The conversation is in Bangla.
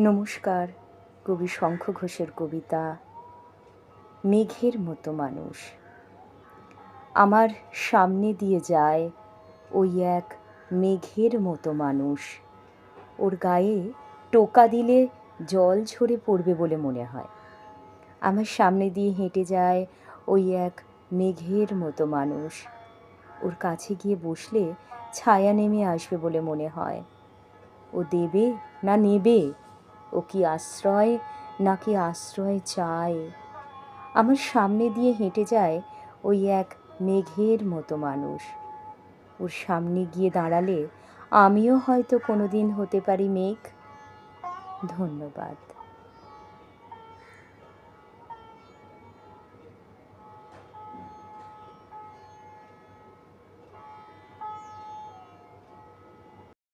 নমস্কার, কবি শঙ্খ ঘোষের কবিতা, মেঘের মতো মানুষ। আমার সামনে দিয়ে যায় ওই এক মেঘের মতো মানুষ। ওর গায়ে টোকা দিলে জল ঝরে পড়বে বলে মনে হয়। আমার সামনে দিয়ে হেঁটে যায় ওই এক মেঘের মতো মানুষ। ওর কাছে গিয়ে বসলে ছায়া নেমে আসবে বলে মনে হয়। ও দেবে না নেবে? ও কি আশ্রয় নাকি আশ্রয় চায়? আমার সামনে দিয়ে হেঁটে যায় ওই এক মেঘের মতো মানুষ। ওর সামনে গিয়ে দাঁড়ালে আমিও হয়তো কোনো দিন হতে পারি মেঘ। ধন্যবাদ।